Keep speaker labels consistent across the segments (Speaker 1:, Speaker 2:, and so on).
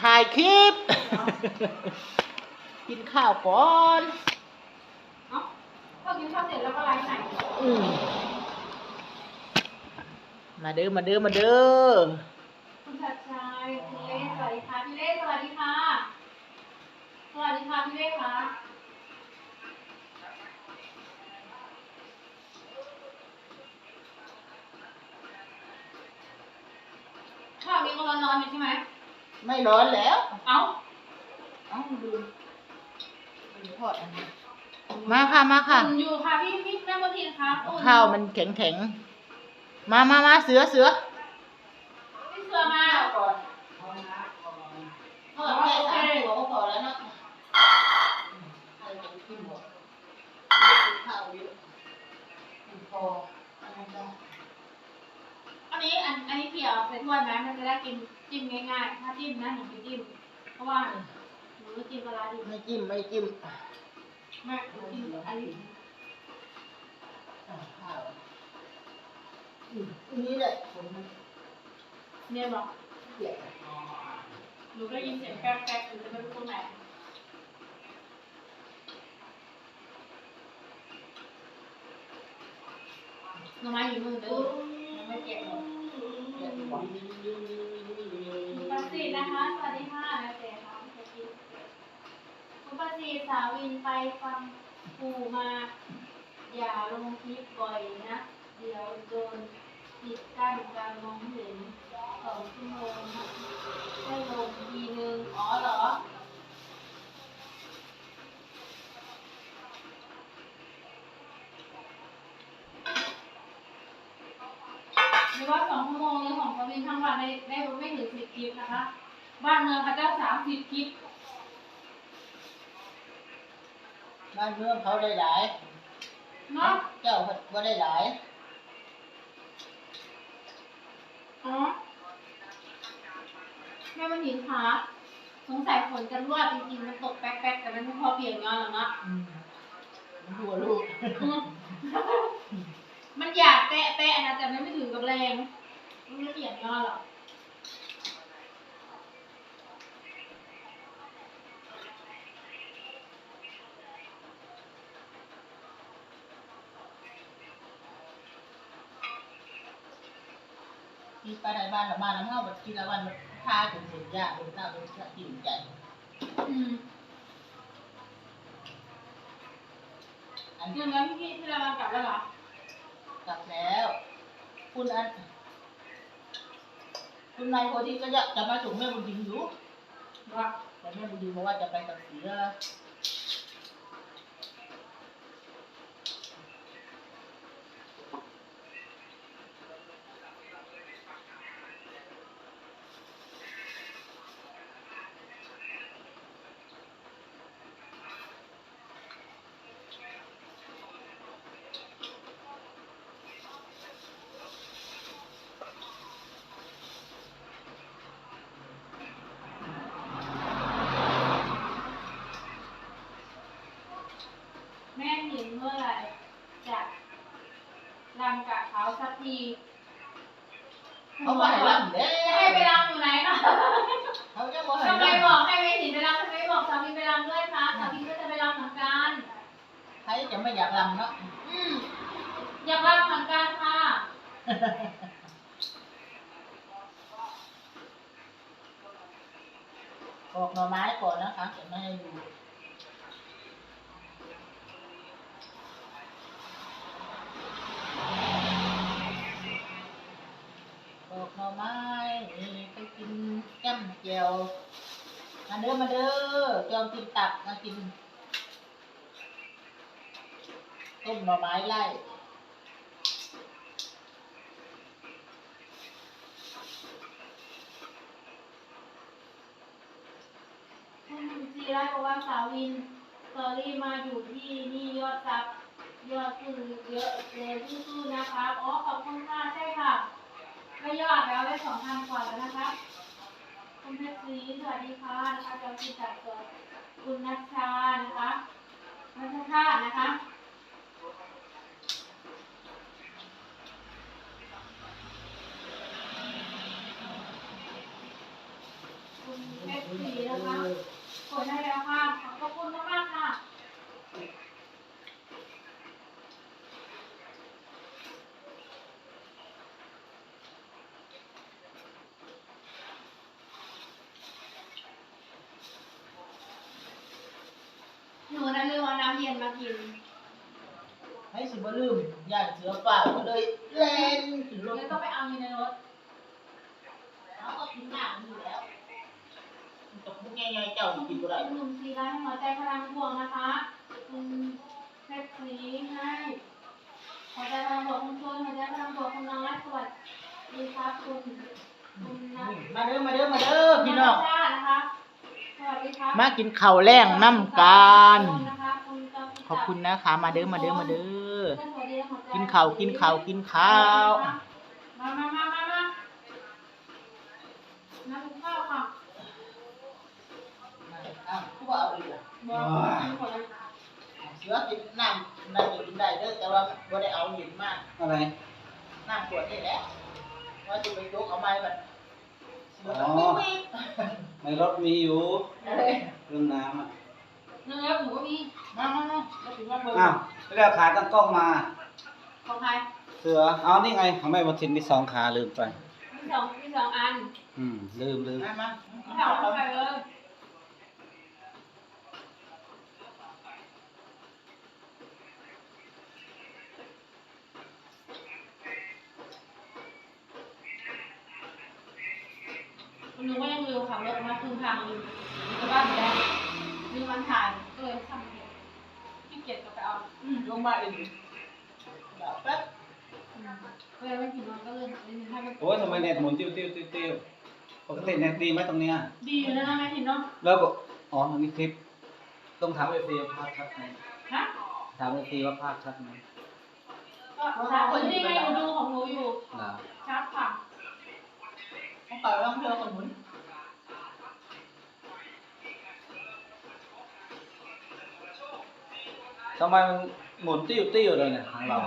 Speaker 1: ถ่ายคลิป กินข้าวก่อน
Speaker 2: เอ้าพอกินข้าวเสร็จแล้วก็ไลฟ์ไหน
Speaker 1: อืมมาเด้อ มาเด้อ มาเด้อ
Speaker 2: คุณชัดชัยคุณเล่สวัสดีค่ะพี่เล่สวัสดีค่ะ สวัสดีค่ะพี่เล่ค่ะข้าวนี้ก็ร้อนๆอยู่ใช่ไหม
Speaker 1: ไม่ร้อนแล้ว
Speaker 2: เอ้า
Speaker 1: เอ้าดูดูทอดอันนี้มาค่ะมาค่ะ
Speaker 2: อุ่นอยู่ค่ะพี่พี่แม่บุญทินคะอุ่นอยู่
Speaker 1: ข้าวมันแข็งแข็งๆมามามาเสือเสือ
Speaker 2: พี่เสือมา
Speaker 1: ก่อนทอดแค่สาม นนี้อันอันนี้
Speaker 2: เกี่ยวใส่ถ้วยไหมมันจะได้กินจิ้มง่ายๆ ถ้าจิ้มนะหนูไปจิ้ม เพราะว่าหนูจิ้มปลาร้าดิ
Speaker 1: ไม่จิ้มไม่จิ้ม
Speaker 2: แม่หนูกินอันนี้
Speaker 1: อ่าข้าวอืมอันนี้แหละผมมัน
Speaker 2: เนี่ยบอก
Speaker 1: เกลียด
Speaker 2: หนูได้ยินเสียงแก๊กแก๊กหนูจะไม่รู้ตรงไหนหน่อไม้อยู่นู่นเด้อยังไม่เก็บหมด
Speaker 1: เกลียดหวาน
Speaker 2: คุณประสิทธิ์นะคะ สวัสดีค่ะนะเจ๊ค่ะคุณประสิทธิ์คุณปติสาวินไปฟังครูมา อย่าลงคลิปบ่อยนะ เดี๋ยวโดนปิดกั้นการมองเห็นสองชั่วโมงให้ลงทีนึง อ๋อเหรอ หรือว่าสองชั่วโมงหรือของสวินทั้งวันได้ได้ไม่ถึงสิบคลิปนะคะ บ้านเมืองพระเจ้าสามสิบคลิป
Speaker 1: บ้านเมืองเขาได้หลาย
Speaker 2: เนาะ
Speaker 1: เจ้าก็ได้หลาย
Speaker 2: อ๋อแม่มันหินขาสงสัยฝนจะรั่วจริงๆมันตกแป๊กๆแต่มันไม่พอเปลี่ยนงานหรอกนะ
Speaker 1: อืมหัวลูก
Speaker 2: มันอยากแตะแตะนะแต่มันไม่ถึงกับแรงมันไม่เปลี่ยนงานหรอก
Speaker 1: ที่ไปในบ้านละบ้านละเฮาบัดทีละวันมันพาถึงสุดยากลงหน้าลงจะอิ่มใจ
Speaker 2: อืม
Speaker 1: อัน
Speaker 2: อย่างนั้นพี่พี่ที่เรากลับแล้วเหรอ
Speaker 1: กลับแล้ว คุณอันคุณนายโพธิก็จะจะมาส่งแม่บุญยิงอยู่
Speaker 2: ว่า
Speaker 1: แต่แม่บุญยิงบอกว่าจะไปกับเสือ
Speaker 2: แม่เห็นเมื่อไหร่ จะรำกับเขาสักที
Speaker 1: เขาก็ให้รำเด้
Speaker 2: จะให้ไปรำอยู่ไหนคะ
Speaker 1: เขาจะบอกให้
Speaker 2: ทำไม
Speaker 1: ร
Speaker 2: บอกให้เวทีไปรำทำไมบอกสามีไปรำด้วยคะสามีก็จะไปรำเหมือนกันำ
Speaker 1: ใครจะไม่อยากรำเนาะ
Speaker 2: อืมอยากรำเหมือนกันค่ะ
Speaker 1: ปอกหน่อไม้ก่อนนะคะจะไม่ให้ดูปอกหน่อไม้นี่ไปกินแก้มเจียวมาเด้อมาเด้อจอมกินตับมากินต้มหน่อไม้ไล่
Speaker 2: คุณจีไรบอกว่าสาวินสตอรี่มาอยู่ที่นี่ยอดซับยอดคือเยอะเลยสู้ๆนะคะ อ๋อ ขอบคุณค่ะ ใช่ค่ะก็ยอดแล้วได้สองพันกว่าแล้วนะคะ คุณเพชรศรีสวัสดีค่ะนะคะจอมกินตับสดคุณนัชชานะคะนัชชานะคะคุณเพชรกดได้แล้วค่ะขอบคุณมากๆค่ะ หนูนะลืม เอาน้ำเย็นมากิน
Speaker 1: ให้สิบ่ลืมย่านเสือป่าก็เลยเล่นขึ้นรถ
Speaker 2: เลยต้องไปเอาอยู่ในรถ
Speaker 1: แล้วก็กินน้ำอยู่แล้วมันกับพวกง่ายๆเจ้ากินบ่ได้
Speaker 2: คุณลุงซีไลท์หัวใจพลังบวกนะคะคุณเพชรสีให้หัวใจพลังบวกคุณชนหัวใจพลังบวกคุณน้อยสวัสดีครับคุณคุณนัท
Speaker 1: มาเด้อมาเด้อมาเด้อพี่น้อง
Speaker 2: ชาตินะคะสวัสดีครับ
Speaker 1: มากินข้าวแรงน้ำกัน ขอบคุณนะคะ มาเด้อมาเด้อมาเด้อ
Speaker 2: สวัสดีหัวใจ
Speaker 1: กินข้าวกินข้าวกินข้าว
Speaker 2: มามามามามาน้ำข้าวค่ะ
Speaker 1: อ้าวผู้ว่าเอาอีกล่ะ
Speaker 2: บอกกินหมดแล้ว
Speaker 1: เสือกินน้ำได้กินได้เด้อแต่ว่าบ่ได้เอาหยิบมาก
Speaker 3: อะไร
Speaker 1: น้ำขวดนี่แหละว่าจะไปยกเอาไม้มันเสือ
Speaker 3: อ๋อ
Speaker 1: ต้องวิ่ง
Speaker 3: ในรถมีอยู่
Speaker 1: ๆอะไร
Speaker 3: เรื่องน้ำอะ
Speaker 2: เนื้อหมูก็มี
Speaker 1: มามามาแล้วถึงมาเบิ่ง
Speaker 3: อ้าวไม่ได้เอาขาตั้งกล้องมา
Speaker 2: ของใคร
Speaker 3: เสือ เอานี่ไง ของแม่บทินมีสองขาลืมไป
Speaker 2: มีสองมีสองอัน
Speaker 3: อืม ลืมลืม
Speaker 1: มามา
Speaker 2: ไม่เอาเข้าไปเลยคุณลุงก็ยังลืมขับรถมาครึ่งทางลืมอยู่กับบ้านอยู่แล้วลืมวันถ่ายก็เลยทำ เกียจขี้เกียจก็ไปเอา
Speaker 1: อืมลงมาเองเดี๋ยวแป๊บ
Speaker 2: อืมก็เลยไม่กินมันก็เลยนิดนึงให้มัน
Speaker 3: โอ้ยทำไมเน็ตหมุนติ้วติ้วติ้วติ้วปกติเน็ตดีไหมตรงเนี้ย
Speaker 2: ดีอยู่แล้วนะแม่ทินเนาะ
Speaker 3: แล้วก็อ๋ออันนี้คลิป ต้องถามเอฟซีว่าภาพชัดไหม
Speaker 2: ฮะ
Speaker 3: ถามเอฟซีว่าภาพชัดไหม
Speaker 2: ก็ชัดคนนี้ไงหนูดูของหนูอยู่
Speaker 3: เหรอ
Speaker 2: ชัดค่ะ
Speaker 1: เขาต่อยร่างเธอคนหมุน
Speaker 3: ทำไมมันหมุนติ้วติ้วเลยเนี่ยของเรา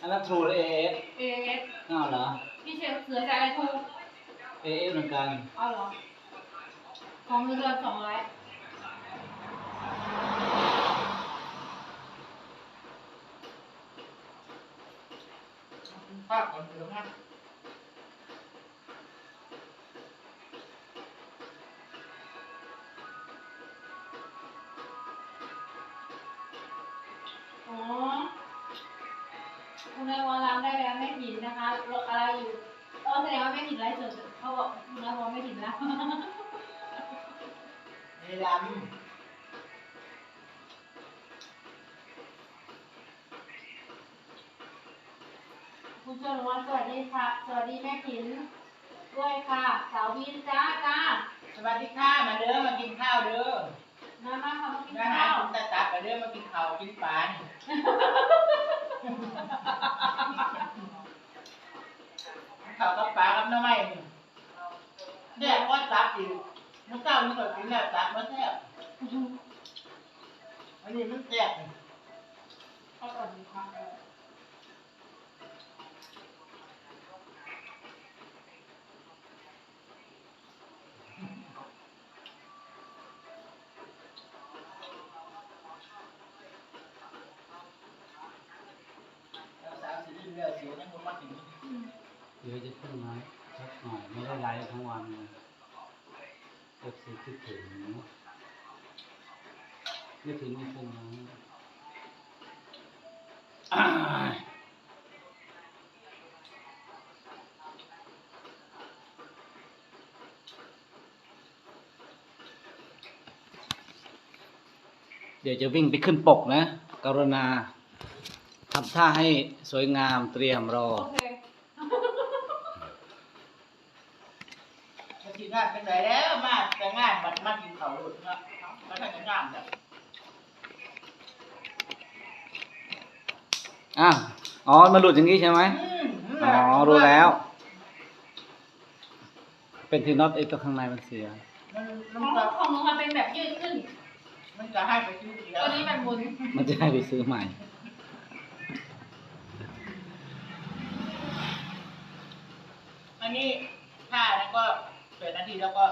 Speaker 3: อันนั้นทรูเอเอส
Speaker 2: เอเอส
Speaker 3: อ้าวเหรอ
Speaker 2: พี่เชฟเสือใจอะไรถูก
Speaker 3: เอเอสเหมือนกัน
Speaker 2: เอาเหรอ ของเดือนสองร้อย
Speaker 1: ภาพก่อนเดี๋ยวนะ
Speaker 2: เสดเขาบอกคุณนายวอลไม่ผิดแล้ว
Speaker 1: เวลา
Speaker 2: คุณชนวันสวัสดีค่ะ สวัสดีแม่ผินด้วยค่ะ สาววินจ้าจ้า
Speaker 1: สวัสดีค่ะมาเด้อมากินข้าวเด้อ
Speaker 2: มามาค่ะมากิน
Speaker 1: อาหา
Speaker 2: ข้ารว
Speaker 1: คุณตาตาไปเด้อมากินข้าวกินปลานี่ข้าวกับปลากับน้ำไม้นี่ แดกว่าตับอยู่เมื่อเช้านี่ก็กินแล้วตับมาแทบอันนี้มันแซ่บนี่
Speaker 2: ข้าวก่อนดีค่ะ
Speaker 1: แล้วสาวสิอิ่มแล้วสิยังบ่มากิน
Speaker 3: เดี๋ยวจะขึ้นมา สักหน่อยไม่ได้ไลฟ์ทั้งวันเลยเอฟซีคิดถึงไม่ถึงม่ขึ้นมาอ่าเดี๋ยวจะวิ่งไปขึ้นปกนะ กรุณาทำท่าให้สวยงามเตรียมรอ
Speaker 2: โอเค
Speaker 1: มากินงานเป็นไรแล้วมาแต่งานมันมากินข้าวโลดเนาะมาทำ งานแล้ว
Speaker 3: อ้าวอ๋อ มันหลุดอย่างนี้ใช่ไหม
Speaker 1: อืม
Speaker 3: อ๋อ รู้แล้ว เป็นที่น็อตไอ้ตัวข้างในมันเสีย
Speaker 1: มัน
Speaker 2: ข
Speaker 1: มั
Speaker 2: อนง
Speaker 1: จะ
Speaker 2: ของหนูมันเป็นแบบยืดขึ้น
Speaker 1: มันจะให้ไปซื้อเดียว
Speaker 2: ตัวนี้แบบหมุน
Speaker 3: มันจะให้ไปซื้อใหม่
Speaker 1: อันนี้ถ้าแล้วก็เปิดนาทีแล้วก็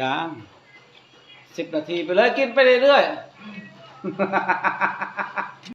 Speaker 3: ยังสิบนาทีไปเลยกินไปเรื่อยๆ